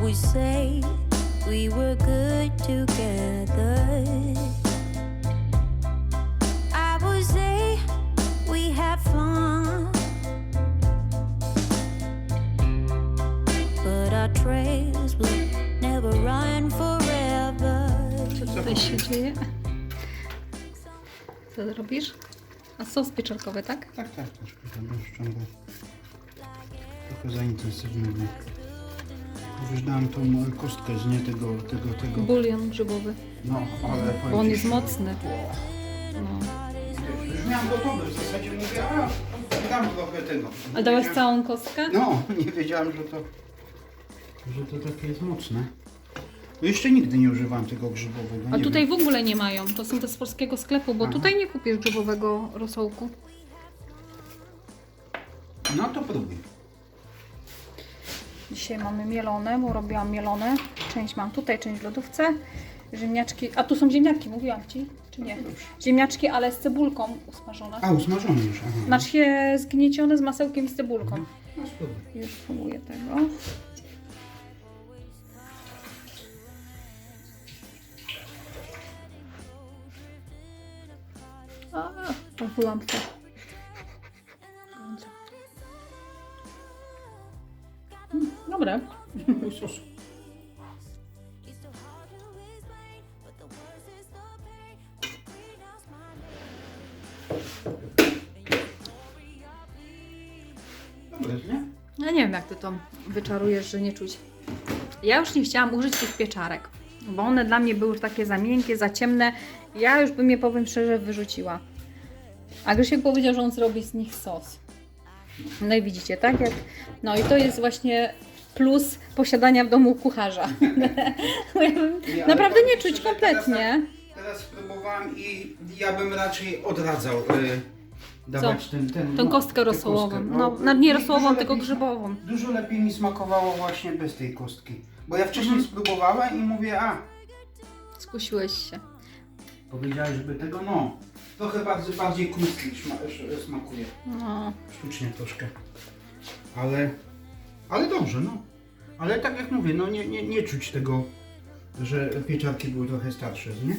would say we were good together. I would say we had fun. But our trails will never run forever. Co tutaj się dzieje? Co robisz? A sos pieczarkowy, tak? Tak, tak, tam rozciągam. Trochę za intensywny był. Już dałem tą kostkę z nie tego, tego, tego. Bulion grzybowy. No, ale powiem Bo on ci, jest że- mocny. No. Już miałem gotowy, w zasadzie mówię, a dam trochę tego. A dałeś całą kostkę? No, nie wiedziałem, że to, że to takie jest mocne. No jeszcze nigdy nie używałem tego grzybowego. A nie tutaj w ogóle nie mają. To są te z polskiego sklepu, bo Aha. tutaj nie kupisz grzybowego rosołku. No to próbuj. Dzisiaj mamy mielone, bo robiłam mielone. Część mam tutaj, część w lodówce. Ziemniaczki. A tu są ziemniaczki, mówiłam ci, czy nie? Ziemniaczki, ale z cebulką usmażone. A, usmażony już, aha. Znaczy się zgniecione z masełkiem i z cebulką. No spróbuj. Już spróbuję tego. A, popłyłam w to. Mm, Dobre. Nie? Ja nie wiem, jak ty to wyczarujesz, że nie czuć. Ja już nie chciałam użyć tych pieczarek, bo one dla mnie były już takie za miękkie, za ciemne. Ja już bym je, powiem szczerze, wyrzuciła. A Grzesiek powiedział, że on zrobi z nich sos. No i widzicie, tak? Jak... No i to jest właśnie plus posiadania w domu kucharza. Bo ja bym Nie, ale naprawdę nie czuć szczerze, teraz kompletnie. Teraz spróbowałem i ja bym raczej odradzał y, dawać ten, ten, Tą no, kostkę tę rosołową. kostkę, No, bo nad nie mi rosołową, dużo tylko lepiej- grzybową. Dużo lepiej mi smakowało właśnie bez tej kostki. Bo ja wcześniej Mhm. spróbowałem i mówię, a, Skusiłeś się. powiedziałeś, żeby tego, no, trochę bardziej, bardziej krustki smakuje. No. Sztucznie troszkę. Ale, ale dobrze, no. Ale tak jak mówię, no nie, nie, nie czuć tego, że pieczarki były trochę starsze, nie?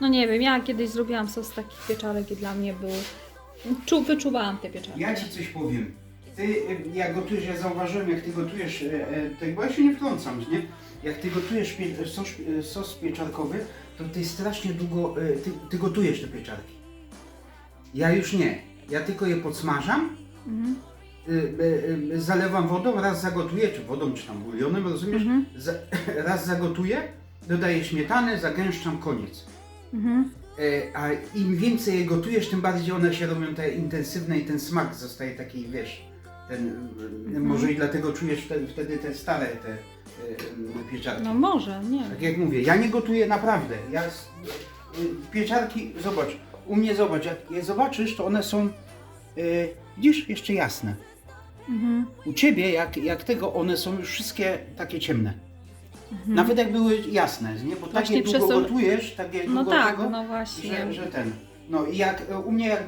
No nie wiem, ja kiedyś zrobiłam sos takich pieczarek i dla mnie był... Czu, wyczuwałam te pieczarki. Ja ci coś powiem. Ty, y, jak gotujesz, ja zauważyłem, jak ty gotujesz, e, e, tak, bo ja się nie wtrącam, nie? Jak ty gotujesz pie, sos, e, sos pieczarkowy, to ty strasznie długo, e, ty, ty gotujesz te pieczarki. Ja już nie. Ja tylko je podsmażam, Mhm. Y, y, y, zalewam wodą, raz zagotuję, czy wodą, czy tam bulionem, rozumiesz? Mhm. Za, raz zagotuję, dodaję śmietany, zagęszczam, koniec. Mhm. E, A im więcej je gotujesz, tym bardziej one się robią te intensywne i ten smak zostaje taki, wiesz, ten, Mhm. może i dlatego czujesz wtedy, wtedy te stare te e, pieczarki. No może, nie Tak jak mówię, ja nie gotuję naprawdę. Ja y, pieczarki, zobacz, u mnie zobacz, jak je zobaczysz, to one są, e, widzisz, jeszcze jasne. Mhm. U ciebie, jak, jak tego, one są już wszystkie takie ciemne. Nawet jak były jasne, nie? Bo Mhm. Właśnie takie przez długo to- gotujesz, takie No długo tak, tego, no właśnie. że, że ten. No i jak u mnie jak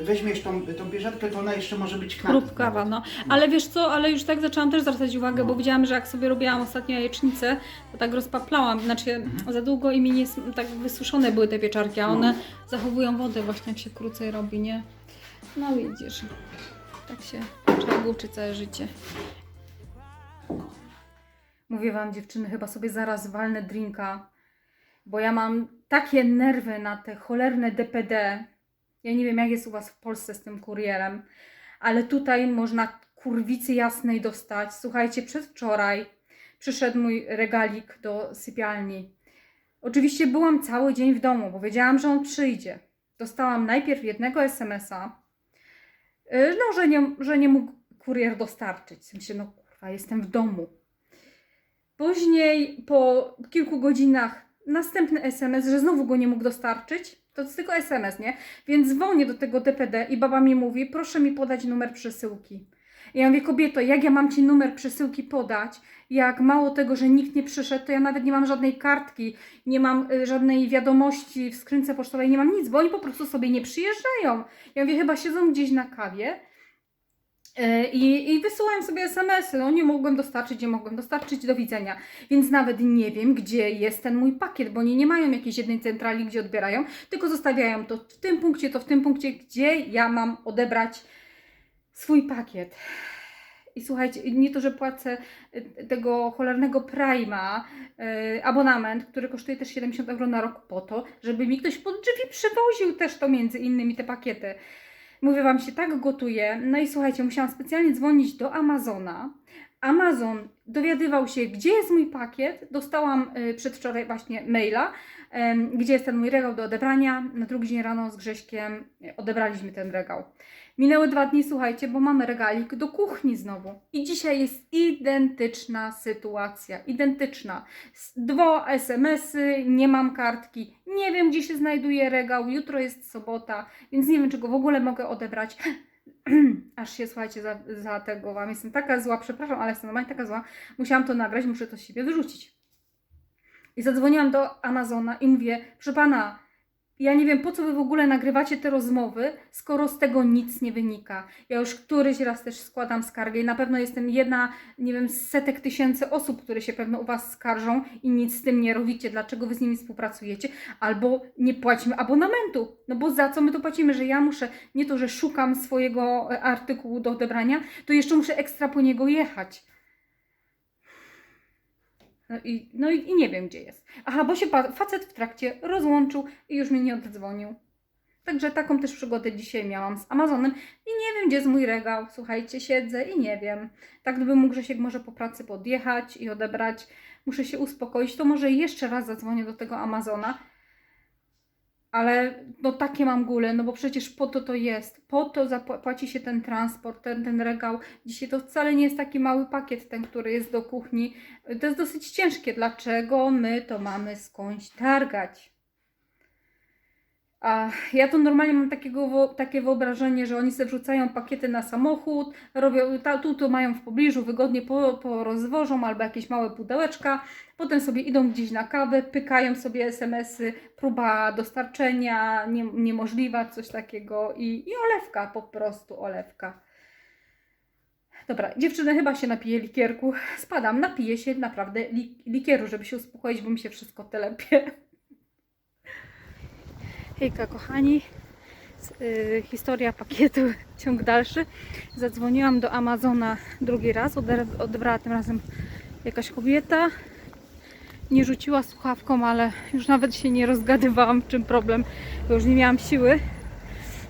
e, weźmiesz tą, tą bieżatkę, to ona jeszcze może być knapka. Chrupkawa, no. Ale wiesz co, ale już tak zaczęłam też zwracać uwagę, No. bo widziałam, że jak sobie robiłam ostatnio jajecznicę, to tak rozpaplałam, znaczy Mhm. za długo i mi nie, tak wysuszone były te pieczarki, a No. one zachowują wodę właśnie jak się krócej robi, nie? No widzisz, tak się trzeba uczy całe życie. Mówię wam dziewczyny, chyba sobie zaraz walnę drinka, bo ja mam takie nerwy na te cholerne DPD. Ja nie wiem jak jest u was w Polsce z tym kurierem, ale tutaj można kurwicy jasnej dostać. Słuchajcie, przedwczoraj przyszedł mój regalik do sypialni. Oczywiście byłam cały dzień w domu, bo wiedziałam, że on przyjdzie. Dostałam najpierw jednego SMS-a, y, no, że nie, że nie mógł kurier dostarczyć. Sensie, no kurwa, jestem w domu. Później, po kilku godzinach, następny SMS, że znowu go nie mógł dostarczyć. To jest tylko SMS, nie? Więc dzwonię do tego DPD i baba mi mówi, proszę mi podać numer przesyłki. I ja mówię, kobieto, jak ja mam ci numer przesyłki podać, jak mało tego, że nikt nie przyszedł, to ja nawet nie mam żadnej kartki, nie mam y, żadnej wiadomości w skrzynce pocztowej, nie mam nic, bo oni po prostu sobie nie przyjeżdżają. Ja mówię, chyba siedzą gdzieś na kawie I, I wysyłałem sobie SMS-y, no nie mogłem dostarczyć, nie mogłem dostarczyć, do widzenia. Więc nawet nie wiem, gdzie jest ten mój pakiet, bo oni nie mają jakiejś jednej centrali, gdzie odbierają, tylko zostawiają to w tym punkcie, to w tym punkcie, gdzie ja mam odebrać swój pakiet. I słuchajcie, nie to, że płacę y, tego cholernego Prima, y, abonament, który kosztuje też 70 euro na rok po to, żeby mi ktoś pod drzwi przywoził też to między innymi te pakiety. Mówię Wam, się tak gotuje. No i słuchajcie, musiałam specjalnie dzwonić do Amazona. Amazon dowiadywał się, gdzie jest mój pakiet. Dostałam y, przedwczoraj właśnie maila, gdzie jest ten mój regał do odebrania. Na drugi dzień rano z Grześkiem y, odebraliśmy ten regał. Minęły dwa dni, słuchajcie, bo mamy regalik do kuchni znowu. I dzisiaj jest identyczna sytuacja. Identyczna. Dwa SMS-y, nie mam kartki, nie wiem, gdzie się znajduje regał. Jutro jest sobota, więc nie wiem, czy go w ogóle mogę odebrać. Aż się, słuchajcie, za, za tego wam. Jestem taka zła, przepraszam, ale jestem normalnie taka zła. Musiałam to nagrać, muszę to z siebie wyrzucić. I zadzwoniłam do Amazona i mówię, proszę pana, ja nie wiem, po co wy w ogóle nagrywacie te rozmowy, skoro z tego nic nie wynika. Ja już któryś raz też składam skargę i na pewno jestem jedna, nie wiem, z setek tysięcy osób, które się pewno u was skarżą i nic z tym nie robicie. Dlaczego wy z nimi współpracujecie? Albo nie płacimy abonamentu. No bo za co my to płacimy, że ja muszę, nie to, że szukam swojego e, artykułu do odebrania, to jeszcze muszę ekstra po niego jechać. No i, no i, i nie wiem, gdzie jest. Aha, bo się facet w trakcie rozłączył i już mnie nie oddzwonił. Także taką też przygodę dzisiaj miałam z Amazonem i nie wiem, gdzie jest mój regał. Słuchajcie, siedzę i nie wiem. Tak gdyby mógł Grzesiek może po pracy podjechać i odebrać. Muszę się uspokoić, to może jeszcze raz zadzwonię do tego Amazona. Ale no takie mam gule, no bo przecież po to to jest. Po to zapłaci się ten transport, ten, ten regał. Dzisiaj to wcale nie jest taki mały pakiet, ten, który jest do kuchni. To jest dosyć ciężkie. Dlaczego my to mamy skądś targać? A ja to normalnie mam takiego, takie wyobrażenie, że oni sobie wrzucają pakiety na samochód, robią, ta, tu to mają w pobliżu, wygodnie po, porozwożą albo jakieś małe pudełeczka, potem sobie idą gdzieś na kawę, pykają sobie SMS-y, próba dostarczenia nie, niemożliwa, coś takiego i, i olewka, po prostu olewka. Dobra, dziewczyny chyba się napije likierku. Spadam, napiję się naprawdę li, likieru, żeby się uspokoić, bo mi się wszystko telepie. Hejka kochani, y, historia pakietu, ciąg dalszy. Zadzwoniłam do Amazona drugi raz, Ode- odebrała tym razem jakaś kobieta. Nie rzuciła słuchawką, ale już nawet się nie rozgadywałam, w czym problem, bo już nie miałam siły.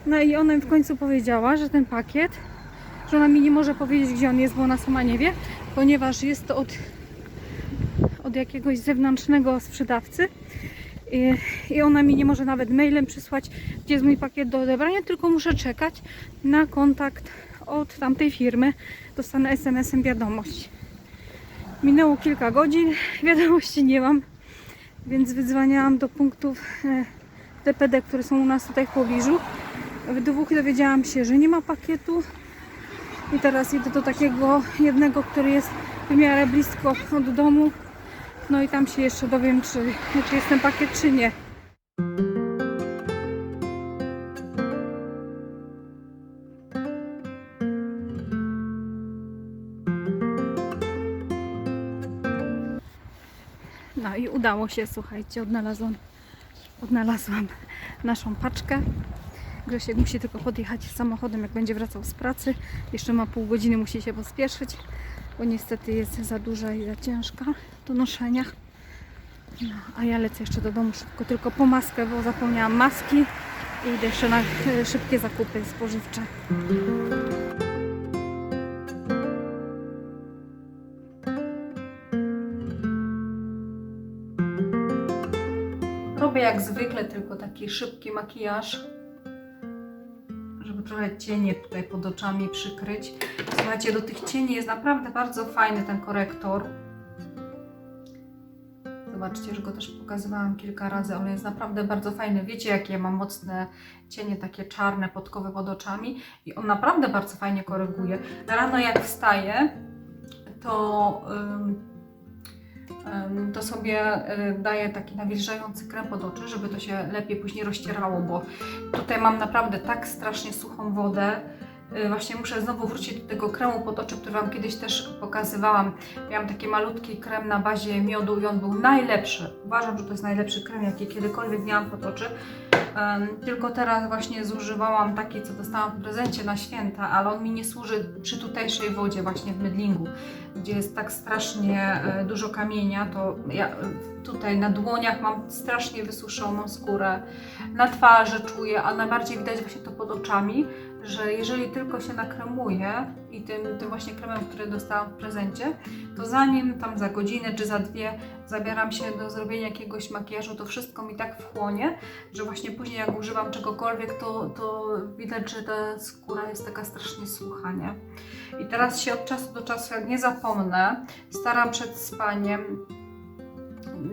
No i ona mi w końcu powiedziała, że ten pakiet, że ona mi nie może powiedzieć, gdzie on jest, bo ona sama nie wie, ponieważ jest to od, od jakiegoś zewnętrznego sprzedawcy. I, ona mi nie może nawet mailem przysłać, gdzie jest mój pakiet do odebrania, tylko muszę czekać na kontakt od tamtej firmy. Dostanę SMS-em wiadomość. Minęło kilka godzin, wiadomości nie mam, więc wydzwaniałam do punktów e, DPD, które są u nas tutaj w pobliżu. W dwóch dowiedziałam się, że nie ma pakietu. I teraz idę do takiego jednego, który jest w miarę blisko od domu. No i tam się jeszcze dowiem, czy, czy jest ten pakiet, czy nie. No i udało się, słuchajcie, odnalazłam, odnalazłam naszą paczkę. Grzesiek musi tylko podjechać samochodem, jak będzie wracał z pracy. Jeszcze ma pół godziny, musi się pospieszyć, bo niestety jest za duża i za ciężka do noszenia. No, a ja lecę jeszcze do domu szybko, tylko po maskę, bo zapomniałam maski i idę jeszcze na e, szybkie zakupy spożywcze. Robię jak zwykle, tylko taki szybki makijaż, żeby trochę cienie tutaj pod oczami przykryć. Słuchajcie, do tych cieni jest naprawdę bardzo fajny ten korektor. Zobaczcie, że go też pokazywałam kilka razy, ale jest naprawdę bardzo fajny. Wiecie, jakie mam mocne cienie, takie czarne, podkowy pod oczami i on naprawdę bardzo fajnie koryguje. Rano jak wstaję, to, to sobie y, daję taki nawilżający krem pod oczy, żeby to się lepiej później rozcierało, bo tutaj mam naprawdę tak strasznie suchą wodę, właśnie muszę znowu wrócić do tego kremu pod oczy, który Wam kiedyś też pokazywałam. Miałam taki malutki krem na bazie miodu i on był najlepszy. Uważam, że to jest najlepszy krem, jaki kiedykolwiek miałam pod oczy. Em, tylko teraz właśnie zużywałam taki, co dostałam w prezencie na święta, ale on mi nie służy przy tutejszej wodzie właśnie w Mydlingu, gdzie jest tak strasznie e, dużo kamienia, to ja e, tutaj na dłoniach mam strasznie wysuszoną skórę, na twarzy czuję, a najbardziej widać właśnie to pod oczami, że jeżeli tylko się nakremuję i tym, tym właśnie kremem, który dostałam w prezencie, to zanim tam za godzinę czy za dwie zabieram się do zrobienia jakiegoś makijażu, to wszystko mi tak wchłonie, że właśnie później jak używam czegokolwiek, to, to widać, że ta skóra jest taka strasznie sucha, nie? I teraz się od czasu do czasu, jak nie zapomnę, staram przed spaniem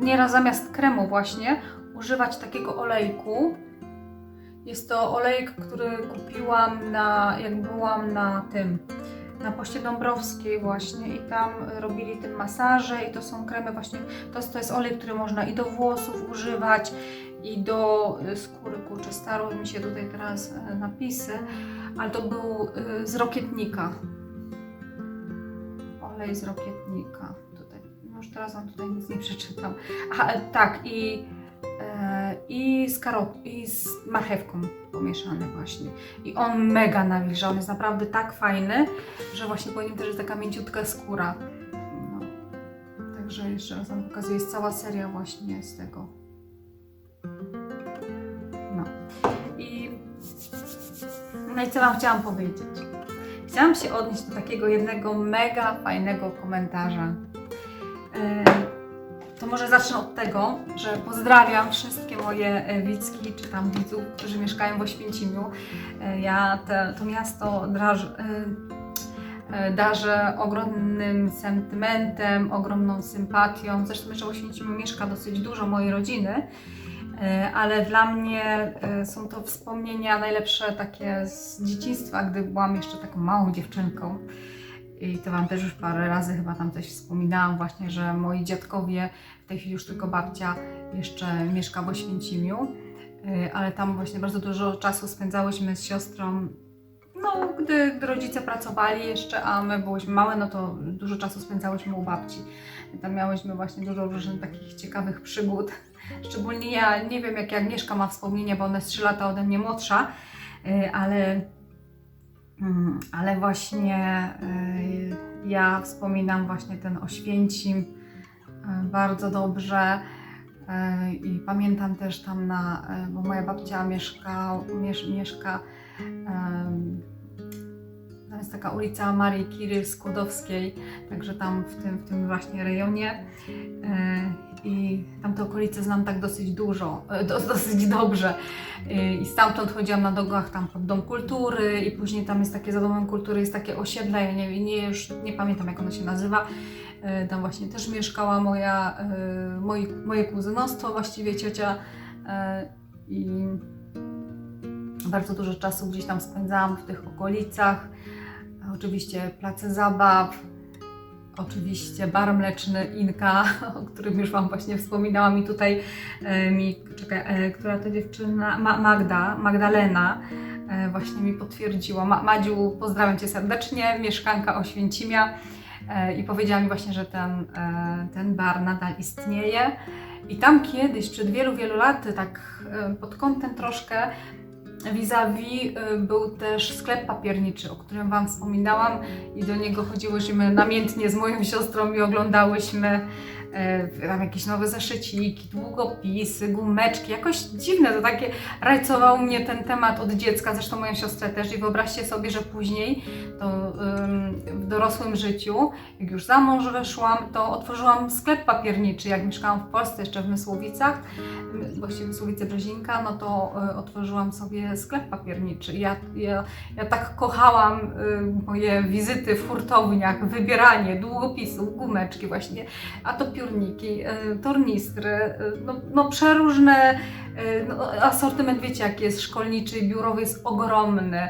nieraz zamiast kremu właśnie używać takiego olejku. Jest to olejek, który kupiłam na, jak byłam na tym, na Poście Dąbrowskiej właśnie i tam robili tym masaże i to są kremy właśnie, to, to jest olej, który można i do włosów używać i do y, skóry, kurczę, starły mi się tutaj teraz y, napisy, ale to był y, z rokietnika. Olej z rokietnika. Tutaj, no już teraz wam tutaj nic nie przeczytam. Aha, e, tak i, i z karot, i z marchewką pomieszany właśnie. I on mega nawilża, on jest naprawdę tak fajny, że właśnie po nim też jest taka mięciutka skóra. No. Także jeszcze raz wam pokazuję, jest cała seria właśnie z tego. No. I, no i co wam chciałam powiedzieć? Chciałam się odnieść do takiego jednego mega fajnego komentarza. E, To może zacznę od tego, że pozdrawiam wszystkie moje e, widzki czy tam widzów, którzy mieszkają w Oświęcimiu. E, Ja te, to miasto draż, e, darzę ogromnym sentymentem, ogromną sympatią. Zresztą jeszcze w Oświęcimiu mieszka dosyć dużo mojej rodziny. Ale dla mnie są to wspomnienia najlepsze takie z dzieciństwa, gdy byłam jeszcze taką małą dziewczynką. I to Wam też już parę razy chyba tam coś wspominałam właśnie, że moi dziadkowie, w tej chwili już tylko babcia jeszcze mieszka w Oświęcimiu, e, ale tam właśnie bardzo dużo czasu spędzałyśmy z siostrą. No, gdy, rodzice pracowali jeszcze, a my byłyśmy małe, no to dużo czasu spędzałyśmy u babci. Tam miałyśmy właśnie dużo różnych takich ciekawych przygód. Szczególnie ja nie wiem, jak Agnieszka ma wspomnienia, bo ona jest 3 lata ode mnie młodsza, y, ale, ale właśnie y, ja wspominam właśnie ten Oświęcim y, bardzo dobrze. Y, I pamiętam też tam na, bo moja babcia mieszka, miesz, mieszka tam jest taka ulica Marii Kiry Skłodowskiej, także tam w tym, w tym właśnie rejonie. E, I tamte okolice znam tak dosyć dużo, e, do, dosyć dobrze. E, I stamtąd chodziłam na dogach tam pod Dom Kultury i później tam jest takie, za Domem Kultury jest takie osiedle, ja nie, nie, już nie pamiętam jak ono się nazywa. Tam właśnie też mieszkała moja, moi, moje kuzynostwo, właściwie ciocia i bardzo dużo czasu gdzieś tam spędzałam w tych okolicach. Oczywiście place zabaw, oczywiście bar mleczny Inka, o którym już Wam właśnie wspominałam i tutaj e, mi, czekaj, e, która to dziewczyna, Ma, Magda, Magdalena e, właśnie mi potwierdziła. Ma, Madziu, pozdrawiam Cię serdecznie, mieszkanka Oświęcimia i powiedziała mi właśnie, że ten, ten bar nadal istnieje. I tam kiedyś, przed wielu, wielu laty, tak pod kątem troszkę vis-a-vis y, był też sklep papierniczy, o którym Wam wspominałam i do niego chodziłyśmy namiętnie z moją siostrą i oglądałyśmy tam jakieś nowe zeszyciki, długopisy, gumeczki, jakoś dziwne, to takie rajcował mnie ten temat od dziecka, zresztą moją siostrę też. I wyobraźcie sobie, że później to w dorosłym życiu, jak już za mąż wyszłam, to otworzyłam sklep papierniczy, jak mieszkałam w Polsce, jeszcze w Mysłowicach, właściwie Mysłowice Brzezinka, no to y, otworzyłam sobie sklep papierniczy. Ja, ja, ja tak kochałam y, moje wizyty w hurtowniach, wybieranie długopisów, gumeczki właśnie, a to piórniki, y, tornistry, y, no, no przeróżne, y, no, asortyment wiecie jaki jest szkolniczy i biurowy jest ogromny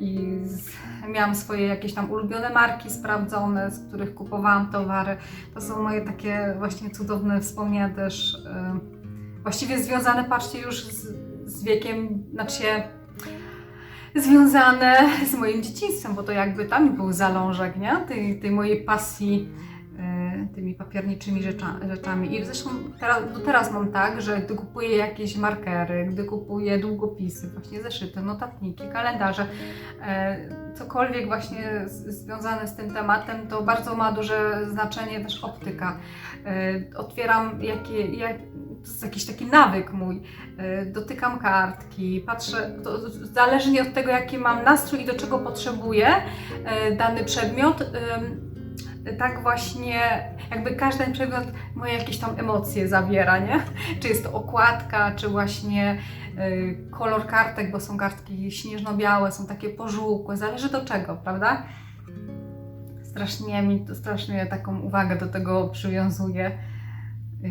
i z, miałam swoje jakieś tam ulubione marki sprawdzone, z których kupowałam towary. To są moje takie właśnie cudowne wspomnienia też właściwie związane, patrzcie, już z, z wiekiem, znaczy związane z moim dzieciństwem, bo to jakby tam był zalążek, nie? Tej, tej mojej pasji tymi papierniczymi rzecza, rzeczami. I zresztą teraz, do teraz mam tak, że gdy kupuję jakieś markery, gdy kupuję długopisy, właśnie zeszyty, notatniki, kalendarze, e, cokolwiek właśnie z, związane z tym tematem, to bardzo ma duże znaczenie też optyka. E, otwieram jakie, jak, to jest jakiś taki nawyk mój, e, dotykam kartki, patrzę, to zależnie od tego jaki mam nastrój i do czego potrzebuję e, dany przedmiot, tak właśnie jakby każdy przedmiot moje jakieś tam emocje zawiera, nie? Czy jest to okładka, czy właśnie y, kolor kartek, bo są kartki śnieżno-białe, są takie pożółkłe, zależy do czego, prawda? Strasznie mi strasznie taką uwagę do tego przywiązuję.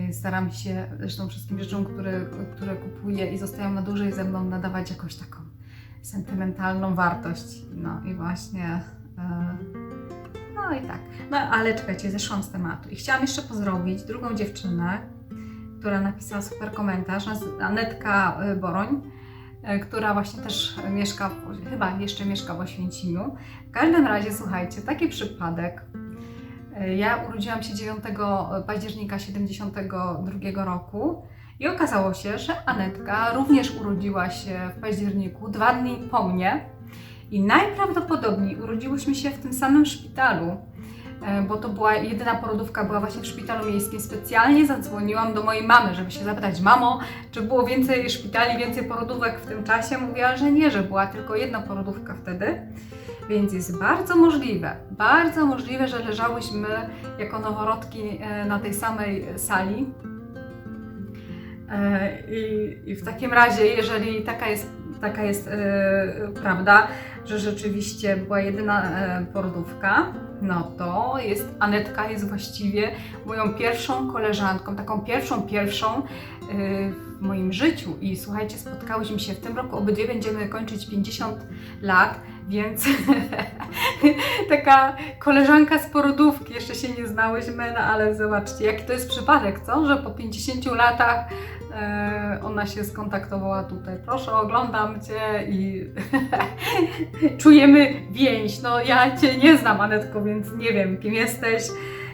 Y, Staram się zresztą wszystkim rzeczom, które, które kupuję i zostają na dłużej ze mną, nadawać jakąś taką sentymentalną wartość. No i właśnie. y, no i tak. No ale czekajcie, zeszłam z tematu. I chciałam jeszcze pozdrowić drugą dziewczynę, która napisała super komentarz, Anetka y, Boroń, y, która właśnie też mieszka, chyba jeszcze mieszka w Oświęcimiu. W każdym razie, słuchajcie, taki przypadek. Y, Ja urodziłam się 9 października 72 roku i okazało się, że Anetka również urodziła się w październiku, dwa dni po mnie. I najprawdopodobniej urodziłyśmy się w tym samym szpitalu, e, bo to była jedyna porodówka, była właśnie w szpitalu miejskim. Specjalnie zadzwoniłam do mojej mamy, żeby się zapytać, mamo, czy było więcej szpitali, więcej porodówek w tym czasie? Mówiła, że nie, że była tylko jedna porodówka wtedy. Więc jest bardzo możliwe, bardzo możliwe, że leżałyśmy jako noworodki e, na tej samej sali. E, I, I w takim razie, jeżeli taka jest, taka jest e, prawda, że rzeczywiście była jedyna e, porodówka, no to jest Anetka jest właściwie moją pierwszą koleżanką, taką pierwszą, pierwszą e, w moim życiu. I słuchajcie, spotkałyśmy się w tym roku, obydwie będziemy kończyć 50 lat, więc taka koleżanka z porodówki, jeszcze się nie znałyśmy, no ale zobaczcie, jaki to jest przypadek, co? Że po 50 latach ona się skontaktowała tutaj. Proszę, oglądam Cię i czujemy więź. No ja Cię nie znam, Anetko, więc nie wiem, kim jesteś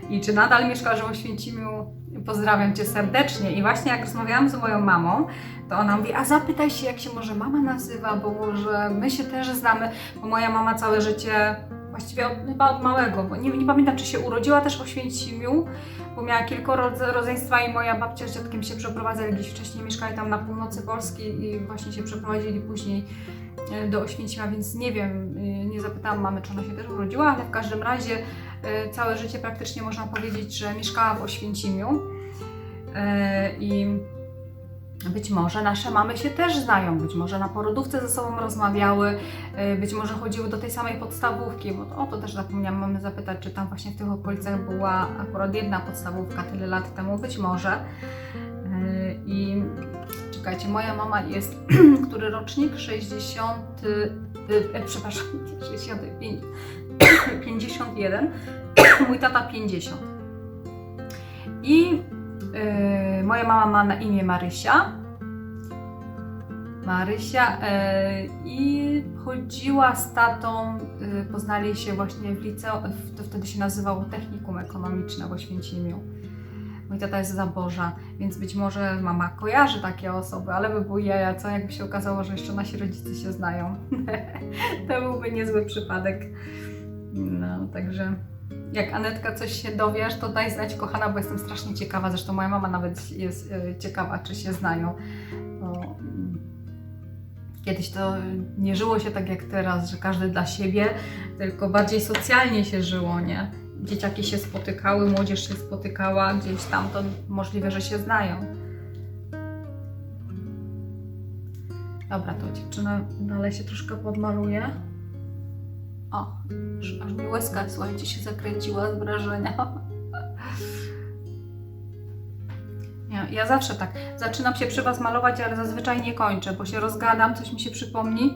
i czy nadal mieszkasz w Oświęcimiu. Pozdrawiam Cię serdecznie. I właśnie jak rozmawiałam z moją mamą, to ona mówi, a zapytaj się, jak się może mama nazywa, bo może my się też znamy, bo moja mama całe życie, właściwie od, chyba od małego, bo nie, nie pamiętam, czy się urodziła też w Oświęcimiu, bo miała kilkoro rodze- rodzeństwa i moja babcia z dziadkiem się przeprowadzali gdzieś wcześniej, mieszkali tam na północy Polski i właśnie się przeprowadzili później e, do Oświęcimia, więc nie wiem, e, nie zapytałam mamy, czy ona się też urodziła, ale w każdym razie e, całe życie praktycznie można powiedzieć, że mieszkała w Oświęcimiu. I być może nasze mamy się też znają, być może na porodówce ze sobą rozmawiały, e, być może chodziły do tej samej podstawówki, bo o to też zapomniałam mamy zapytać, czy tam właśnie w tych okolicach była akurat jedna podstawówka tyle lat temu, być może. E, I czekajcie, moja mama jest, który rocznik? 60, e, e, przepraszam, nie 65, 51, mój tata 50. I e, moja mama ma na imię Marysia. Marysia e, i chodziła z tatą, e, poznali się właśnie w liceum, to wtedy się nazywało Technikum Ekonomiczne w Oświęcimiu. Mój tata jest z Zaborza, więc być może mama kojarzy takie osoby, ale by było jaja, co jakby się okazało, że jeszcze nasi rodzice się znają. to byłby niezły przypadek. No, także jak Anetka coś się dowiesz, to daj znać kochana, bo jestem strasznie ciekawa. Zresztą moja mama nawet jest e, ciekawa, czy się znają. Mm, kiedyś to nie żyło się tak jak teraz, że każdy dla siebie, tylko bardziej socjalnie się żyło, nie? Dzieciaki się spotykały, młodzież się spotykała gdzieś tam, to możliwe, że się znają. Dobra, to dziewczyna dalej się troszkę podmaluje. O, aż, mi łezka, słuchajcie, się zakręciła z wrażenia. Nie, ja zawsze tak. Zaczynam się przy Was malować, ale zazwyczaj nie kończę, bo się rozgadam, coś mi się przypomni.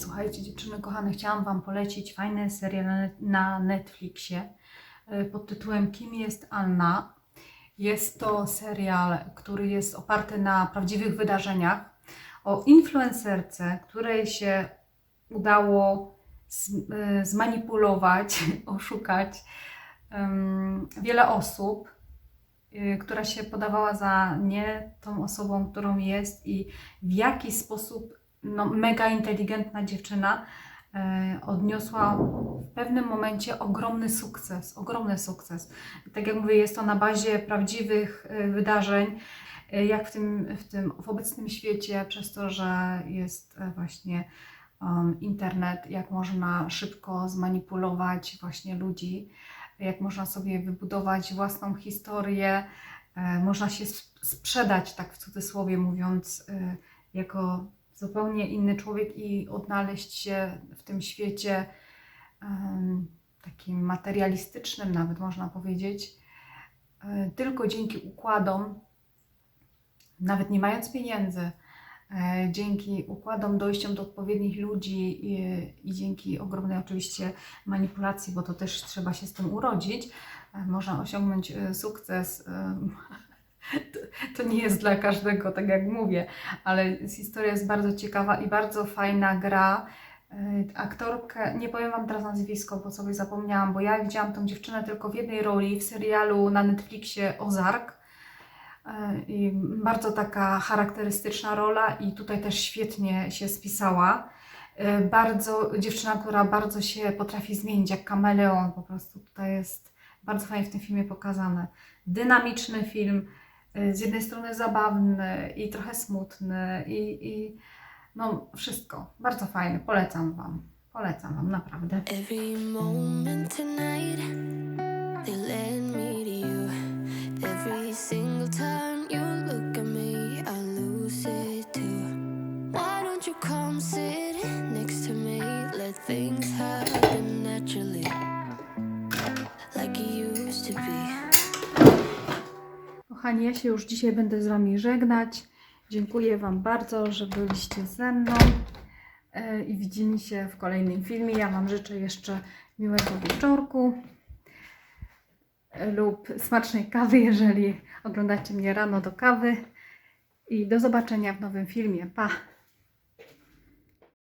Słuchajcie, dziewczyny kochane, chciałam Wam polecić fajny serial na- Netflixie y, pod tytułem Kim jest Anna. Jest to serial, który jest oparty na prawdziwych wydarzeniach o influencerce, której się udało y, zmanipulować, oszukać wiele osób, y, która się podawała za nie tą osobą, którą jest i w jaki sposób no, mega inteligentna dziewczyna e, odniosła w pewnym momencie ogromny sukces, ogromny sukces. Tak jak mówię, jest to na bazie prawdziwych e, wydarzeń, e, jak w tym, w tym w obecnym świecie, przez to, że jest właśnie um, internet, jak można szybko zmanipulować właśnie ludzi, jak można sobie wybudować własną historię, e, można się sp- sprzedać, tak w cudzysłowie mówiąc, e, jako zupełnie inny człowiek i odnaleźć się w tym świecie takim materialistycznym, nawet można powiedzieć, e, tylko dzięki układom, nawet nie mając pieniędzy, e, dzięki układom, dojściom do odpowiednich ludzi i, i dzięki ogromnej oczywiście manipulacji, bo to też trzeba się z tym urodzić, e, można osiągnąć sukces. To, to nie jest dla każdego, tak jak mówię, ale historia jest bardzo ciekawa i bardzo fajna gra. Y, Aktorkę, nie powiem Wam teraz nazwisko, bo sobie zapomniałam, bo ja widziałam tą dziewczynę tylko w jednej roli w serialu na Netflixie Ozark. Y, I bardzo taka charakterystyczna rola i tutaj też świetnie się spisała. Y, Bardzo, dziewczyna, która bardzo się potrafi zmienić, jak kameleon, po prostu tutaj jest bardzo fajnie w tym filmie pokazane. Dynamiczny film, z jednej strony zabawny i trochę smutny i, i no wszystko. Bardzo fajny, polecam Wam. Polecam Wam, naprawdę. Every moment tonight, they led me Kochani, ja się już dzisiaj będę z Wami żegnać. Dziękuję Wam bardzo, że byliście ze mną e, i widzimy się w kolejnym filmie. Ja Wam życzę jeszcze miłego wieczorku e, lub smacznej kawy, jeżeli oglądacie mnie rano do kawy. I do zobaczenia w nowym filmie. Pa!